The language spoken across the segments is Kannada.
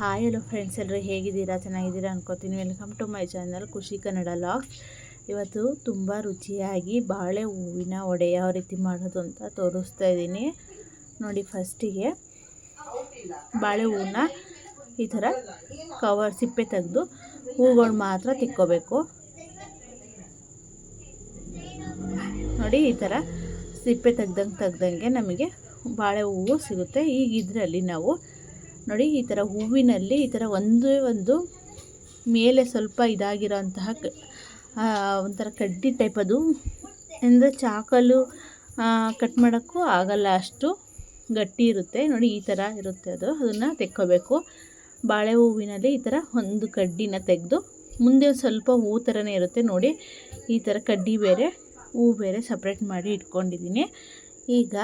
ಹಾಯ್ ಹಲೋ ಫ್ರೆಂಡ್ಸ್ ಎಲ್ಲರೂ ಹೇಗಿದ್ದೀರಾ? ಚೆನ್ನಾಗಿದ್ದೀರಾ ಅನ್ಕೋತೀನಿ. ವೆಲ್ಕಮ್ ಟು ಮೈ ಚಾನಲ್ ಖುಷಿ ಕನ್ನಡ ಲಾಗ್ಸ್ ಇವತ್ತು ತುಂಬ ರುಚಿಯಾಗಿ ಬಾಳೆ ಹೂವಿನ ಒಡೆ ಯಾವ ರೀತಿ ಮಾಡೋದು ಅಂತ ತೋರಿಸ್ತಾ ಇದ್ದೀನಿ. ನೋಡಿ ಫಸ್ಟಿಗೆ ಬಾಳೆ ಹೂವನ್ನ ಈ ಥರ ಕವರ್ ಸಿಪ್ಪೆ ತೆಗೆದು ಹೂಗಳು ಮಾತ್ರ ತಿಕ್ಕೋಬೇಕು. ನೋಡಿ ಈ ಥರ ಸಿಪ್ಪೆ ತೆಗ್ದಂಗೆ ತೆಗ್ದಂಗೆ ನಮಗೆ ಬಾಳೆ ಹೂವು ಸಿಗುತ್ತೆ. ಈಗ ಇದರಲ್ಲಿ ನಾವು ನೋಡಿ, ಈ ಥರ ಹೂವಿನಲ್ಲಿ ಈ ಥರ ಒಂದೇ ಒಂದು ಮೇಲೆ ಸ್ವಲ್ಪ ಇದಾಗಿರೋಂತಹ ಒಂಥರ ಕಡ್ಡಿ ಟೈಪ್ ಅದು. ಅಂದರೆ ಚಾಕಲು ಕಟ್ ಮಾಡೋಕ್ಕೂ ಆಗಲ್ಲ ಅಷ್ಟು ಗಟ್ಟಿ ಇರುತ್ತೆ. ನೋಡಿ, ಈ ಥರ ಇರುತ್ತೆ ಅದು. ಅದನ್ನು ತೆಕ್ಕೋಬೇಕು. ಬಾಳೆ ಹೂವಿನಲ್ಲಿ ಈ ಥರ ಒಂದು ಕಡ್ಡಿನ ತೆಗೆದು, ಮುಂದೆ ಸ್ವಲ್ಪ ಹೂ ಥರನೇ ಇರುತ್ತೆ ನೋಡಿ. ಈ ಥರ ಕಡ್ಡಿ ಬೇರೆ, ಹೂ ಬೇರೆ ಸಪ್ರೇಟ್ ಮಾಡಿ ಇಟ್ಕೊಂಡಿದ್ದೀನಿ. ಈಗ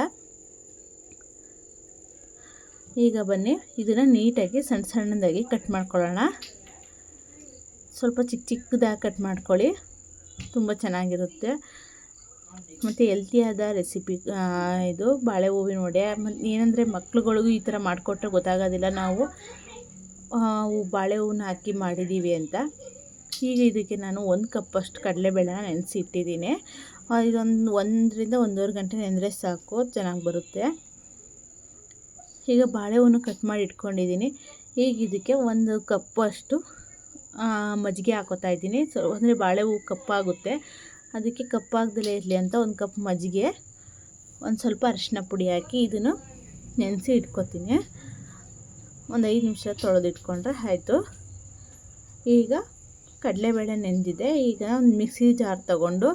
ಈಗ ಬನ್ನಿ, ಇದನ್ನು ನೀಟಾಗಿ ಸಣ್ಣ ಸಣ್ಣದಾಗಿ ಕಟ್ ಮಾಡ್ಕೊಳ್ಳೋಣ. ಸ್ವಲ್ಪ ಚಿಕ್ಕ ಚಿಕ್ಕದಾಗಿ ಕಟ್ ಮಾಡ್ಕೊಳ್ಳಿ. ತುಂಬ ಚೆನ್ನಾಗಿರುತ್ತೆ. ಮತ್ತು ಹೆಲ್ತಿಯಾದ ರೆಸಿಪಿ ಇದು ಬಾಳೆ ಹೂವಿನ ವಡೆ. ಮತ್ತು ಏನಂದರೆ ಮಕ್ಳುಗಳಿಗೂ ಈ ಥರ ಮಾಡಿಕೊಟ್ರೆ ಗೊತ್ತಾಗೋದಿಲ್ಲ. ನಾವು ಬಾಳೆ ಹೂವನ್ನ ಹಾಕಿ ಮಾಡಿದ್ದೀವಿ ಅಂತ. ಈಗ ಇದಕ್ಕೆ ನಾನು ಒಂದು ಕಪ್ಪಷ್ಟು ಕಡಲೆಬೇಳೆನ ನೆನೆಸಿ ಇಟ್ಟಿದ್ದೀನಿ ಇದೊಂದು ಒಂದರಿಂದ ಒಂದೂವರೆ ಗಂಟೆ ನೆನೆದ್ರೆ ಸಾಕು. ಚೆನ್ನಾಗಿ ಬರುತ್ತೆ. ಈಗ ಬಾಳೆಹಣ್ಣು ಕಟ್ ಮಾಡಿ ಇಟ್ಕೊಂಡಿದ್ದೀನಿ. ಈಗ ಇದಕ್ಕೆ ಒಂದು ಕಪ್ಪಷ್ಟು ಮಜ್ಜಿಗೆ ಹಾಕೋತಾ ಇದ್ದೀನಿ. ಸೊ ಅಂದರೆ ಬಾಳೆ ಹೂವು ಕಪ್ಪಾಗುತ್ತೆ ಅದಕ್ಕೆ ಕಪ್ಪಾಗ್ದಲೇ ಇರಲಿ ಅಂತ ಒಂದು ಕಪ್ ಮಜ್ಜಿಗೆ, ಒಂದು ಸ್ವಲ್ಪ ಅರಿಶಿನ ಪುಡಿ ಹಾಕಿ ಇದನ್ನು ನೆನೆಸಿ ಇಟ್ಕೊತೀನಿ. ಒಂದು ಐದು ನಿಮಿಷ ತೊಳೆದಿಟ್ಕೊಂಡ್ರೆ ಆಯಿತು. ಈಗ ಕಡಲೆಬೇಳೆ ನೆನೆದಿದೆ ಈಗ ಒಂದು ಮಿಕ್ಸಿ ಜಾರ್ ತಗೊಂಡು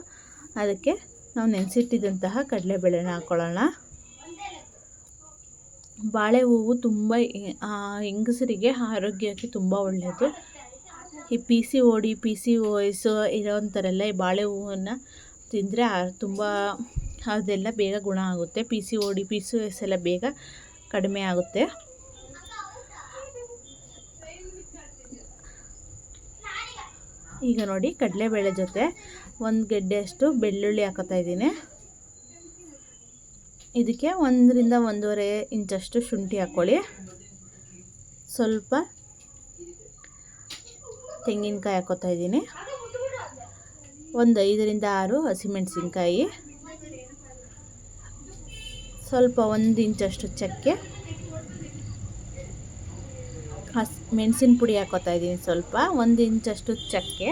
ಅದಕ್ಕೆ ನಾವು ನೆನೆಸಿಟ್ಟಿದ್ದಂತಹ ಕಡಲೆಬೇಳೆನ ಹಾಕ್ಕೊಳ್ಳೋಣ ಬಾಳೆ ಹೂವು ತುಂಬ ಹೆಂಗಸರಿಗೆ ಆರೋಗ್ಯಕ್ಕೆ ತುಂಬ ಒಳ್ಳೆಯದು ಈ P C O D P C O S ಇರೋವಂಥರೆಲ್ಲ ಈ ಬಾಳೆ ಹೂವನ್ನು ತಿಂದರೆ ತುಂಬ ಅದೆಲ್ಲ ಬೇಗ ಗುಣ ಆಗುತ್ತೆ. P C O D P C O ಎಲ್ಲ ಬೇಗ ಕಡಿಮೆ ಆಗುತ್ತೆ. ಈಗ ನೋಡಿ ಕಡಲೆಬೇಳೆ ಜೊತೆ ಒಂದು ಗೆಡ್ಡೆಯಷ್ಟು ಬೆಳ್ಳುಳ್ಳಿ ಹಾಕೋತಾ ಇದ್ದೀನಿ. ಇದಕ್ಕೆ ಒಂದರಿಂದ ಒಂದೂವರೆ ಇಂಚಷ್ಟು ಶುಂಠಿ ಹಾಕ್ಕೊಳ್ಳಿ. ಸ್ವಲ್ಪ ತೆಂಗಿನಕಾಯಿ ಹಾಕೋತಾ ಇದ್ದೀನಿ. ಒಂದು ಐದರಿಂದ ಆರು ಹಸಿಮೆಣಸಿನ್ಕಾಯಿ. ಸ್ವಲ್ಪ ಒಂದು ಇಂಚಷ್ಟು ಚಕ್ಕೆ. ಹಸ್, ಮೆಣಸಿನ ಪುಡಿ ಹಾಕೋತಾ ಇದ್ದೀನಿ ಸ್ವಲ್ಪ. ಒಂದು ಇಂಚಷ್ಟು ಚಕ್ಕೆ.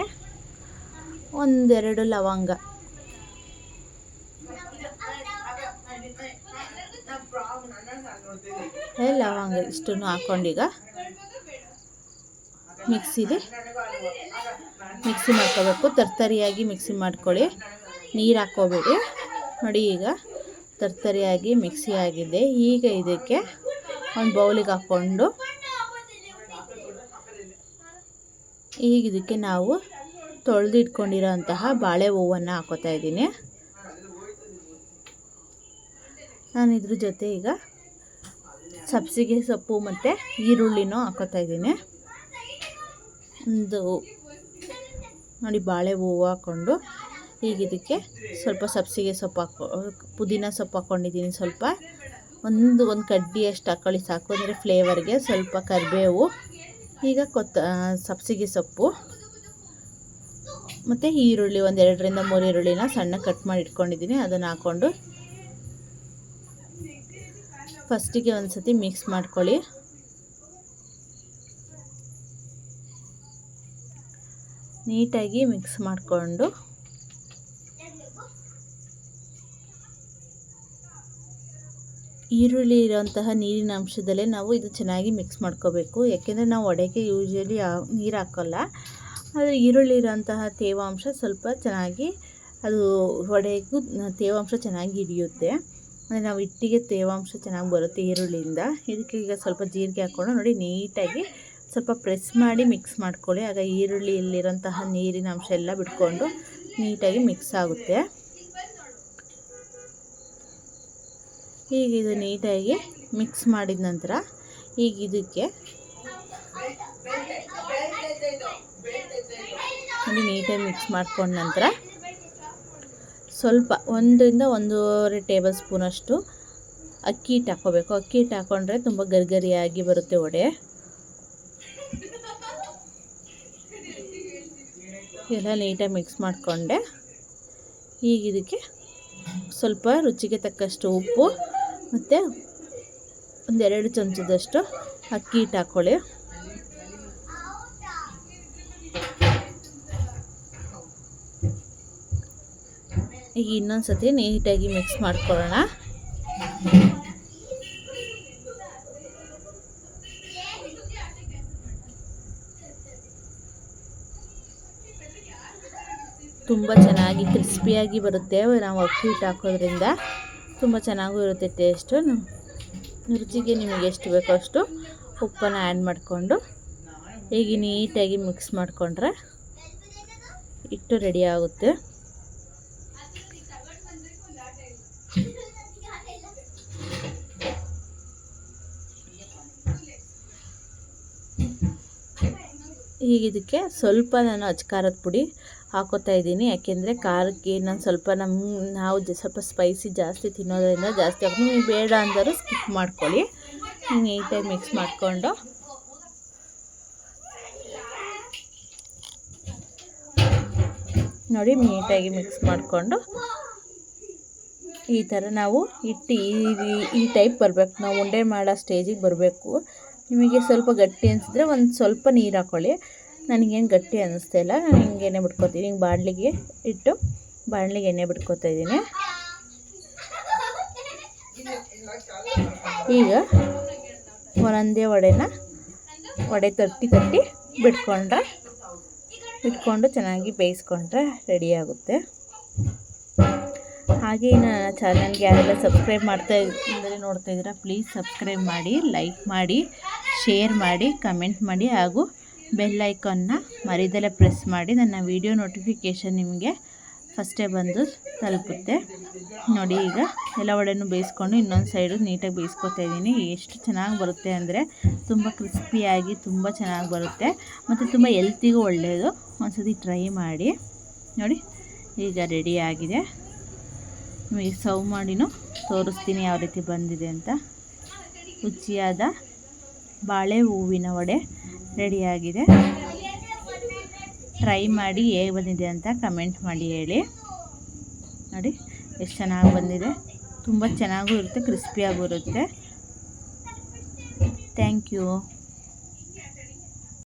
ಒಂದೆರಡು ಲವಂಗ. ಲವಂಗ ಇಷ್ಟನ್ನು ಹಾಕ್ಕೊಂಡೀಗ. ಮಿಕ್ಸಿಲಿ ಮಿಕ್ಸಿ ಮಾಡ್ಕೋಬೇಕು. ತರ್ತರಿಯಾಗಿ ಮಿಕ್ಸಿ ಮಾಡ್ಕೊಳ್ಳಿ. ನೀರು ಹಾಕ್ಕೋಬೇಡಿ. ನೋಡಿ ಈಗ ತರ್ತರಿಯಾಗಿ ಮಿಕ್ಸಿ ಆಗಿದೆ. ಈಗ ಇದಕ್ಕೆ ಒಂದು ಬೌಲಿಗೆ ಹಾಕ್ಕೊಂಡು ಈಗ ಇದಕ್ಕೆ ನಾವು ತೊಳೆದಿಟ್ಕೊಂಡಿರೋ ಅಂತಹ ಬಾಳೆ ಹೂವನ್ನು ಹಾಕೋತಾ ಇದ್ದೀನಿ. ನಾನು ಇದ್ರ ಜೊತೆ ಈಗ ಸಬ್ಸಿಗೆ ಸೊಪ್ಪು ಮತ್ತು ಈರುಳ್ಳಿನೂ ಹಾಕೋತಾ ಇದ್ದೀನಿ. ಒಂದು ನೋಡಿ ಬಾಳೆ ಹೂವು ಹಾಕ್ಕೊಂಡು ಈಗ ಇದಕ್ಕೆ ಸ್ವಲ್ಪ ಸಬ್ಸಿಗೆ ಸೊಪ್ಪು ಹಾಕೊ, ಪುದೀನ ಸೊಪ್ಪು ಹಾಕ್ಕೊಂಡಿದ್ದೀನಿ ಸ್ವಲ್ಪ. ಒಂದು ಒಂದು ಕಡ್ಡಿಯಷ್ಟು ಹಾಕೊಳ್ಳಿ ಸಾಕು, ಅಂದರೆ ಫ್ಲೇವರ್ಗೆ ಸ್ವಲ್ಪ ಕರಿಬೇವು, ಈಗ ಕೊತ್ತ, ಸಬ್ಸಿಗೆ ಸೊಪ್ಪು. ಮತ್ತು ಈರುಳ್ಳಿ ಒಂದು ಎರಡರಿಂದ ಮೂರು ಈರುಳ್ಳಿನ ಸಣ್ಣ ಕಟ್ ಮಾಡಿ ಇಟ್ಕೊಂಡಿದ್ದೀನಿ, ಅದನ್ನು ಹಾಕ್ಕೊಂಡು ಫಸ್ಟಿಗೆ ಒಂದು ಸತಿ ಮಿಕ್ಸ್ ಮಾಡ್ಕೊಳ್ಳಿ. ನೀಟಾಗಿ ಮಿಕ್ಸ್ ಮಾಡಿಕೊಂಡು. ಈರುಳ್ಳಿ ಇರೋಂತಹ ನೀರಿನ ಅಂಶದಲ್ಲೇ ನಾವು ಇದು ಚೆನ್ನಾಗಿ ಮಿಕ್ಸ್ ಮಾಡ್ಕೋಬೇಕು. ಯಾಕೆಂದರೆ ನಾವು ಒಡೆಗೆ ಯೂಶಲಿ ನೀರು ಹಾಕೋಲ್ಲ. ಆದರೆ ಈರುಳ್ಳಿ ಇರೋಂತಹ ತೇವಾಂಶ ಸ್ವಲ್ಪ ಚೆನ್ನಾಗಿ ಅದು ಒಡೆಗೂ ತೇವಾಂಶ ಚೆನ್ನಾಗಿ ಹಿಡಿಯುತ್ತೆ. ಅಂದರೆ ನಾವು ಹಿಟ್ಟಿಗೆ ತೇವಾಂಶ ಚೆನ್ನಾಗಿ ಬರುತ್ತೆ ಈರುಳ್ಳಿಯಿಂದ. ಇದಕ್ಕೆ ಈಗ ಸ್ವಲ್ಪ ಜೀರಿಗೆ ಹಾಕ್ಕೊಂಡು ನೋಡಿ ನೀಟಾಗಿ ಸ್ವಲ್ಪ ಪ್ರೆಸ್ ಮಾಡಿ ಮಿಕ್ಸ್ ಮಾಡ್ಕೊಳ್ಳಿ. ಆಗ ಈರುಳ್ಳಿಯಲ್ಲಿರೋಂತಹ ನೀರಿನ ಅಂಶ ಎಲ್ಲ ಬಿಟ್ಕೊಂಡು ನೀಟಾಗಿ ಮಿಕ್ಸ್ ಆಗುತ್ತೆ. ಈಗ ಇದು ನೀಟಾಗಿ ಮಿಕ್ಸ್ ಮಾಡಿದ ನಂತರ ಈಗ ಇದಕ್ಕೆ ನೋಡಿ ನೀಟಾಗಿ ಮಿಕ್ಸ್ ಮಾಡ್ಕೊಂಡ ನಂತರ ಸ್ವಲ್ಪ ಒಂದರಿಂದ ಒಂದೂವರೆ ಟೇಬಲ್ ಸ್ಪೂನಷ್ಟು ಅಕ್ಕಿ ಹಿಟ್ಟು ಹಾಕ್ಕೋಬೇಕು. ಅಕ್ಕಿ ಹಿಟ್ಟು ಹಾಕ್ಕೊಂಡ್ರೆ ತುಂಬ ಗರಿಗರಿಯಾಗಿ ಬರುತ್ತೆ ವಡೆ. ಎಲ್ಲ ನೀಟಾಗಿ ಮಿಕ್ಸ್ ಮಾಡಿಕೊಂಡೆ. ಈಗ ಇದಕ್ಕೆ ಸ್ವಲ್ಪ ರುಚಿಗೆ ತಕ್ಕಷ್ಟು ಉಪ್ಪು ಮತ್ತು ಒಂದೆರಡು ಚಮಚದಷ್ಟು ಅಕ್ಕಿ ಹಿಟ್ಟು ಹಾಕ್ಕೊಳ್ಳಿ ಈಗ ಇನ್ನೊಂದು ಸತಿ ನೀಟಾಗಿ ಮಿಕ್ಸ್ ಮಾಡ್ಕೊಳ್ಳೋಣ. ತುಂಬ ಚೆನ್ನಾಗಿ ಕ್ರಿಸ್ಪಿಯಾಗಿ ಬರುತ್ತೆ ನಾವು ಅಕ್ಕಿ ಹಿಟ್ಟು ಹಾಕೋದ್ರಿಂದ. ತುಂಬ ಚೆನ್ನಾಗೂ ಇರುತ್ತೆ ಟೇಸ್ಟು ರುಚಿಗೆ ನಿಮಗೆ ಎಷ್ಟು ಬೇಕೋ ಅಷ್ಟು ಉಪ್ಪನ್ನು ಆ್ಯಡ್ ಮಾಡಿಕೊಂಡು ಹೀಗೆ ನೀಟಾಗಿ ಮಿಕ್ಸ್ ಮಾಡಿಕೊಂಡ್ರೆ ಹಿಟ್ಟು ರೆಡಿ ಆಗುತ್ತೆ. ಈಗ ಇದಕ್ಕೆ ಸ್ವಲ್ಪ ನಾನು ಅಚ್ಕಾರದ ಪುಡಿ ಹಾಕೋತಾ ಇದ್ದೀನಿ. ಯಾಕೆಂದರೆ ಖಾರಕ್ಕೆ ನಾನು ಸ್ವಲ್ಪ ನಮ್ಮ ನಾವು ಸ್ವಲ್ಪ ಸ್ಪೈಸಿ ಜಾಸ್ತಿ ತಿನ್ನೋದ್ರಿಂದ ಜಾಸ್ತಿ ಹಾಕಿ ನೀವು ಬೇಡ ಅಂದರೂ ಸ್ಕಿಪ್ ಮಾಡ್ಕೊಳ್ಳಿ. ನೀಟಾಗಿ ಮಿಕ್ಸ್ ಮಾಡಿಕೊಂಡು. ನೋಡಿ ನೀಟಾಗಿ ಮಿಕ್ಸ್ ಮಾಡಿಕೊಂಡು. ಈ ಥರ ನಾವು ಇಟ್ಟು ಈ ಈ ಟೈಪ್ ಬರಬೇಕು. ನಾವು ಉಂಡೆ ಮಾಡೋ ಸ್ಟೇಜಿಗೆ ಬರಬೇಕು. ನಿಮಗೆ ಸ್ವಲ್ಪ ಗಟ್ಟಿ ಅನಿಸಿದ್ರೆ ಒಂದು ಸ್ವಲ್ಪ ನೀರು ಹಾಕ್ಕೊಳ್ಳಿ ನನಗೇನು ಗಟ್ಟಿ ಅನ್ನಿಸ್ತಾ ಇಲ್ಲ. ನಾನು ಹಿಂಗೆ ಎಣ್ಣೆ ಬಿಟ್ಕೊತೀನಿ. ಹಿಂಗೆ ಬಾಣಲಿಗೆ ಇಟ್ಟು ಬಾಣಲಿಗೆ ಎಣ್ಣೆ ಬಿಟ್ಕೊತಾ ಇದ್ದೀನಿ. ಈಗ ಒಂದೊಂದೇ ವಡೆನ ವಡೆ ತಟ್ಟಿ ತಟ್ಟಿ ಬಿಟ್ಕೊಂಡ್ರೆ ಇಟ್ಕೊಂಡು ಚೆನ್ನಾಗಿ ಬೇಯಿಸ್ಕೊಂಡ್ರೆ ರೆಡಿ ಆಗುತ್ತೆ. ಹಾಗೆ ನನ್ನ ಚಾನಲ್ಗೆ ಯಾರೆಲ್ಲ ಸಬ್ಸ್ಕ್ರೈಬ್ ಮಾಡ್ತಾ ಇದ್ದರೆ ನೋಡ್ತಾ ಇದ್ದೀರಾ ಪ್ಲೀಸ್ ಸಬ್ಸ್ಕ್ರೈಬ್ ಮಾಡಿ ಲೈಕ್ ಮಾಡಿ ಶೇರ್ ಮಾಡಿ ಕಮೆಂಟ್ ಮಾಡಿ ಹಾಗೂ ಬೆಲ್ ಐಕಾನ್ನ ಮರಿದಲ್ಲೇ ಪ್ರೆಸ್ ಮಾಡಿ. ನನ್ನ ವಿಡಿಯೋ ನೋಟಿಫಿಕೇಷನ್ ನಿಮಗೆ ಫಸ್ಟೇ ಬಂದು ತಲುಪುತ್ತೆ. ನೋಡಿ ಈಗ ಎಲ್ಲ ಒಡೆನೂ ಬೇಯಿಸ್ಕೊಂಡು ಇನ್ನೊಂದು ಸೈಡು ನೀಟಾಗಿ ಬೇಯಿಸ್ಕೊತಾ ಇದ್ದೀನಿ. ಎಷ್ಟು ಚೆನ್ನಾಗಿ ಬರುತ್ತೆ ಅಂದರೆ ತುಂಬ ಕ್ರಿಸ್ಪಿಯಾಗಿ ತುಂಬ ಚೆನ್ನಾಗಿ ಬರುತ್ತೆ. ಮತ್ತು ತುಂಬ ಎಲ್ತಿಗೂ ಒಳ್ಳೆಯದು ಒಂದ್ಸತಿ ಟ್ರೈ ಮಾಡಿ. ನೋಡಿ, ಈಗ ರೆಡಿ ಆಗಿದೆ. ನಿಮಗೆ ಸರ್ವ್ ಮಾಡಿನೂ ತೋರಿಸ್ತೀನಿ ಯಾವ ರೀತಿ ಬಂದಿದೆ ಅಂತ. ರುಚಿಯಾದ ಬಾಳೆ ಹೂವಿನ ವಡೆ ರೆಡಿಯಾಗಿದೆ. ಟ್ರೈ ಮಾಡಿ ಹೇಗೆ ಬಂದಿದೆ ಅಂತ ಕಮೆಂಟ್ ಮಾಡಿ ಹೇಳಿ. ನೋಡಿ, ಎಷ್ಟು ಚೆನ್ನಾಗಿ ಬಂದಿದೆ. ತುಂಬ ಚೆನ್ನಾಗೂ ಇರುತ್ತೆ, ಕ್ರಿಸ್ಪಿಯಾಗೂ ಇರುತ್ತೆ. Thank you.